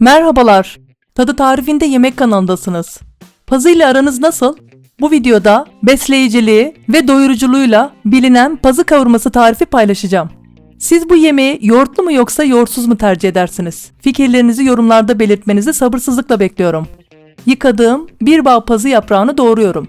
Merhabalar. Tadı tarifinde yemek kanalındasınız. Pazı ile aranız nasıl? Bu videoda besleyiciliği ve doyuruculuğuyla bilinen pazı kavurması tarifi paylaşacağım. Siz bu yemeği yoğurtlu mu yoksa yoğurtsuz mu tercih edersiniz? Fikirlerinizi yorumlarda belirtmenizi sabırsızlıkla bekliyorum. Yıkadığım bir bağ pazı yaprağını doğruyorum.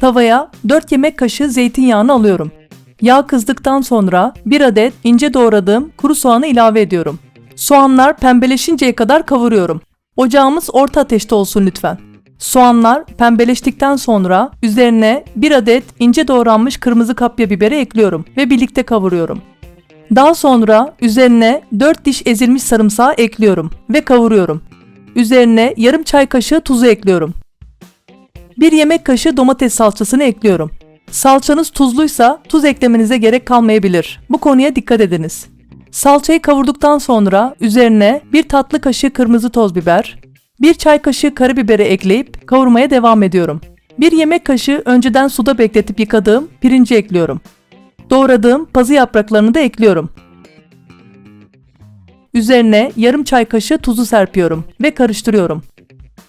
Tavaya 4 yemek kaşığı zeytinyağını alıyorum. Yağ kızdıktan sonra 1 adet ince doğradığım kuru soğanı ilave ediyorum. Soğanlar pembeleşinceye kadar kavuruyorum. Ocağımız orta ateşte olsun lütfen. Soğanlar pembeleştikten sonra üzerine 1 adet ince doğranmış kırmızı kapya biberi ekliyorum ve birlikte kavuruyorum. Daha sonra üzerine 4 diş ezilmiş sarımsağı ekliyorum ve kavuruyorum. Üzerine yarım çay kaşığı tuzu ekliyorum. 1 yemek kaşığı domates salçasını ekliyorum. Salçanız tuzluysa tuz eklemenize gerek kalmayabilir. Bu konuya dikkat ediniz. Salçayı kavurduktan sonra üzerine 1 tatlı kaşığı kırmızı toz biber, 1 çay kaşığı karabiberi ekleyip kavurmaya devam ediyorum. 1 yemek kaşığı önceden suda bekletip yıkadığım pirinci ekliyorum. Doğradığım pazı yapraklarını da ekliyorum. Üzerine yarım çay kaşığı tuzu serpiyorum ve karıştırıyorum.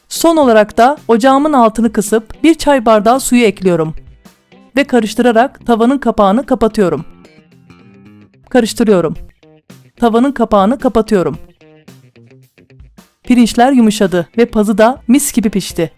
Son olarak da ocağımın altını kısıp bir çay bardağı suyu ekliyorum ve karıştırarak tavanın kapağını kapatıyorum. Karıştırıyorum. Tavanın kapağını kapatıyorum. Pirinçler yumuşadı ve pazı da mis gibi pişti.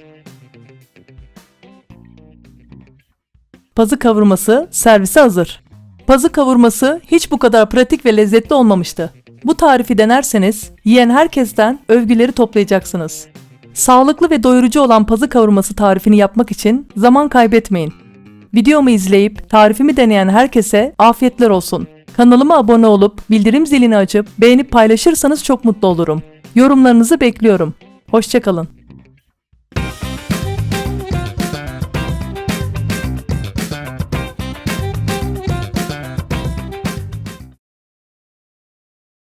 Pazı kavurması servise hazır. Pazı kavurması hiç bu kadar pratik ve lezzetli olmamıştı. Bu tarifi denerseniz yiyen herkesten övgüleri toplayacaksınız. Sağlıklı ve doyurucu olan pazı kavurması tarifini yapmak için zaman kaybetmeyin. Videomu izleyip tarifimi deneyen herkese afiyetler olsun. Kanalıma abone olup bildirim zilini açıp beğenip paylaşırsanız çok mutlu olurum. Yorumlarınızı bekliyorum. Hoşçakalın.